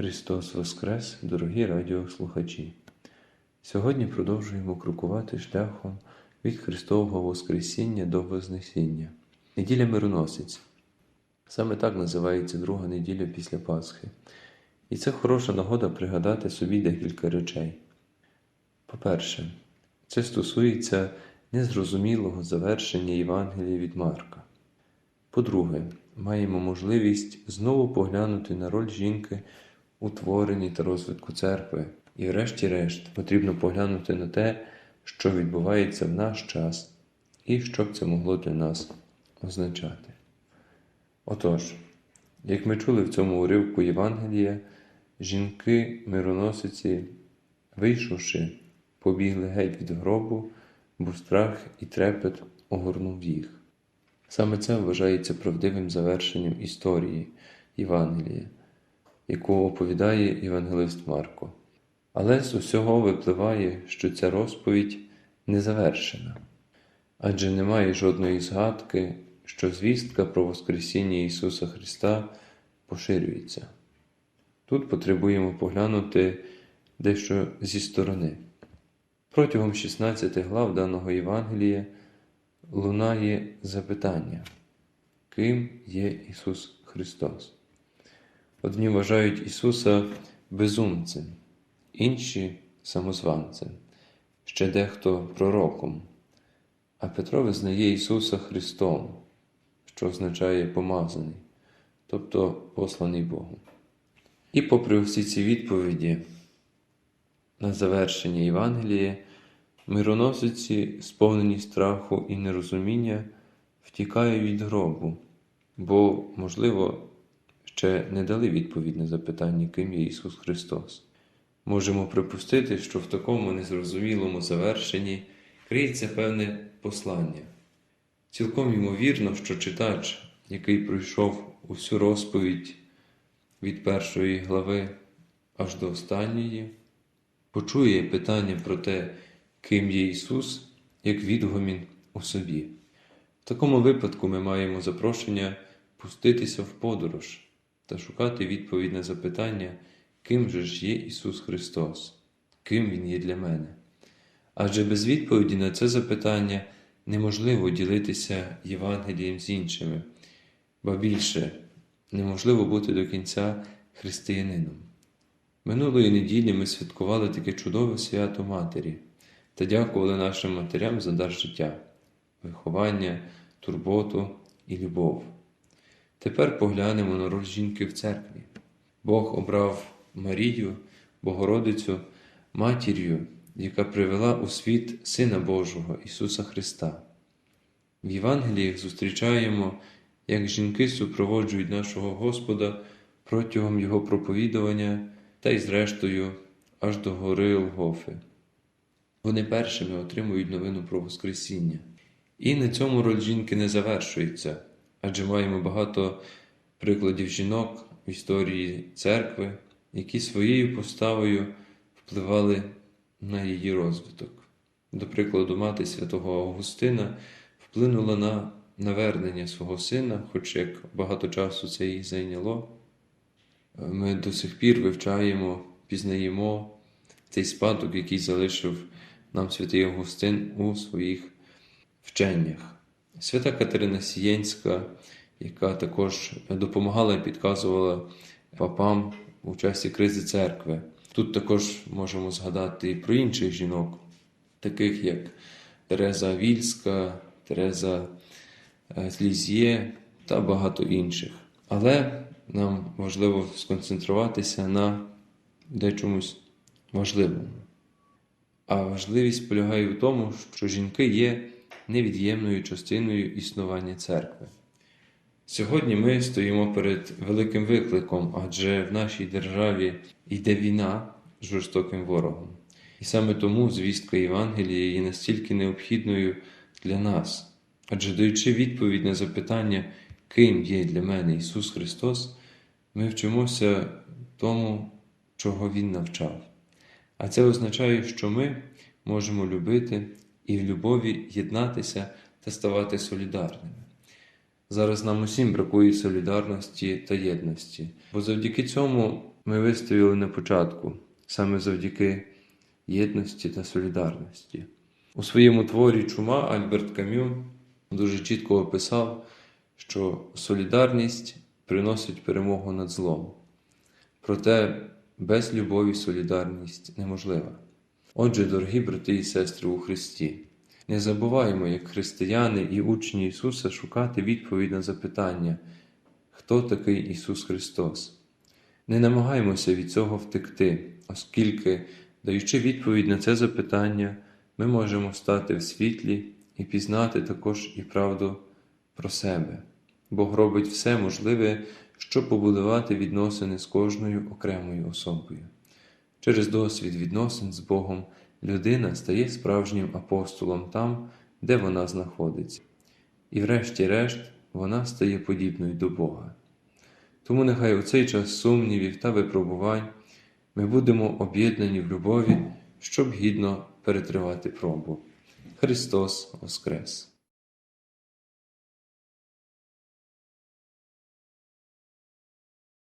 Христос Воскрес, дорогі радіослухачі! Сьогодні продовжуємо крокувати шляхом від Христового Воскресіння до Вознесіння. Неділя мироносець. Саме так називається друга неділя після Пасхи. І це хороша нагода пригадати собі декілька речей. По-перше, це стосується незрозумілого завершення Євангелія від Марка. По-друге, маємо можливість знову поглянути на роль жінки у творенні та розвитку церкви. І, врешті-решт, потрібно поглянути на те, що відбувається в наш час і що б це могло для нас означати. Отож, як ми чули в цьому уривку Євангелія, жінки-мироносиці, вийшовши, побігли геть від гробу, бо страх і трепет огорнув їх. Саме це вважається правдивим завершенням історії Євангелія, яку оповідає Євангелист Марко. Але з усього випливає, що ця розповідь не завершена, адже немає жодної згадки, що звістка про Воскресіння Ісуса Христа поширюється. Тут потребуємо поглянути дещо зі сторони. Протягом 16 глав даного Євангелія лунає запитання, ким є Ісус Христос? Одні вважають Ісуса безумцем, інші самозванцем, ще дехто пророком, а Петро визнає Ісуса Христом, що означає помазаний, тобто посланий Богом. І попри всі ці відповіді на завершення Євангелія, мироносиці, сповнені страху і нерозуміння, втікають від гробу, бо, можливо, ще не дали відповідь на запитання, ким є Ісус Христос. Можемо припустити, що в такому незрозумілому завершенні криється певне послання. Цілком ймовірно, що читач, який пройшов усю розповідь від першої глави аж до останньої, почує питання про те, ким є Ісус, як відгомін у собі. В такому випадку ми маємо запрошення пуститися в подорож та шукати відповідь на запитання, ким же ж є Ісус Христос, ким Він є для мене. Адже без відповіді на це запитання неможливо ділитися Євангелієм з іншими, ба більше неможливо бути до кінця християнином. Минулої неділі ми святкували таке чудове свято Матері та дякували нашим матерям за дар життя, виховання, турботу і любов. Тепер поглянемо на роль жінки в церкві. Бог обрав Марію, Богородицю, матір'ю, яка привела у світ Сина Божого Ісуса Христа. В Євангеліях зустрічаємо, як жінки супроводжують нашого Господа протягом Його проповідування та й, зрештою, аж до гори Олгофи. Вони першими отримують новину про Воскресіння. І на цьому роль жінки не завершується, адже маємо багато прикладів жінок в історії церкви, які своєю поставою впливали на її розвиток. До прикладу, мати святого Августина вплинула на навернення свого сина, хоч як багато часу це їй зайняло. Ми до сих пір вивчаємо, пізнаємо цей спадок, який залишив нам святий Августин у своїх вченнях. Свята Катерина Сієнська, яка також допомагала і підказувала папам у часі кризи церкви. Тут також можемо згадати і про інших жінок, таких як Тереза Вільська, Тереза з Лізьє та багато інших. Але нам важливо сконцентруватися на дечомусь важливому. А важливість полягає в тому, що жінки є невід'ємною частиною існування церкви. Сьогодні ми стоїмо перед великим викликом, адже в нашій державі йде війна з жорстоким ворогом. І саме тому звістка Євангелія є настільки необхідною для нас, адже даючи відповідь на запитання, ким є для мене Ісус Христос, ми вчимося тому, чого Він навчав. А це означає, що ми можемо любити і в любові єднатися та ставати солідарними. Зараз нам усім бракує солідарності та єдності, бо завдяки цьому ми вистояли на початку, саме завдяки єдності та солідарності. У своєму творі Чума Альберт Кам'ю дуже чітко описав, що солідарність приносить перемогу над злом. Проте без любові солідарність неможлива. Отже, дорогі брати і сестри у Христі, не забуваємо, як християни і учні Ісуса, шукати відповідь на запитання, хто такий Ісус Христос. Не намагаємося від цього втекти, оскільки, даючи відповідь на це запитання, ми можемо стати в світлі і пізнати також і правду про себе. Бог робить все можливе, щоб побудувати відносини з кожною окремою особою. Через досвід відносин з Богом людина стає справжнім апостолом там, де вона знаходиться, і, врешті-решт, вона стає подібною до Бога. Тому нехай у цей час сумнівів та випробувань ми будемо об'єднані в любові, щоб гідно перетривати пробу. Христос Воскрес!